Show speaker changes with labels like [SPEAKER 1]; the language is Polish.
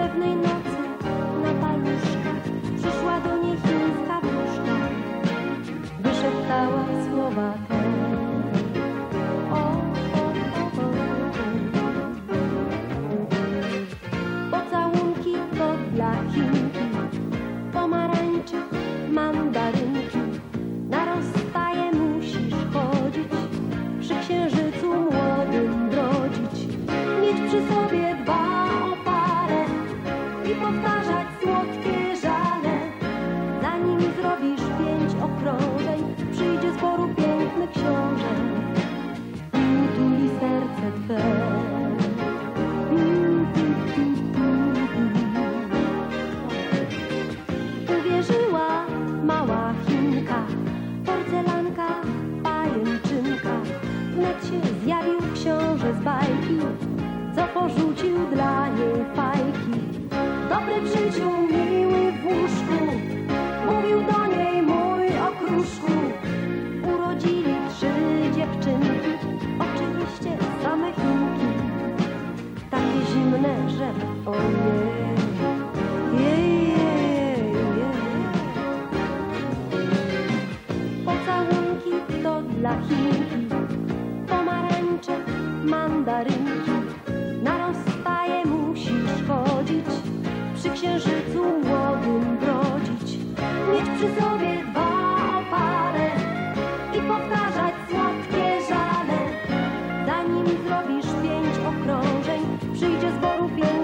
[SPEAKER 1] pewnej nocy na paluszkach przyszła do niej chińska wróżka. Wyszeptała słowa te. O, o, o, o. Pocałunki to dla Chinki. Porcelanka, pajęczynka. Wnet się zjawił książę z bajki, co porzucił dla niej fajki. Dobry w miły w łóżku, mówił do niej mój okruszku. Urodzili trzy dziewczynki, oczywiście same Chinki. Takie zimne, że ojej, Paryż. Na rozstaje musisz chodzić, przy księżycu młodym brodzić. Mieć przy sobie dwa opale i powtarzać słodkie żale. Zanim zrobisz pięć okrążeń, przyjdzie z boru pięć.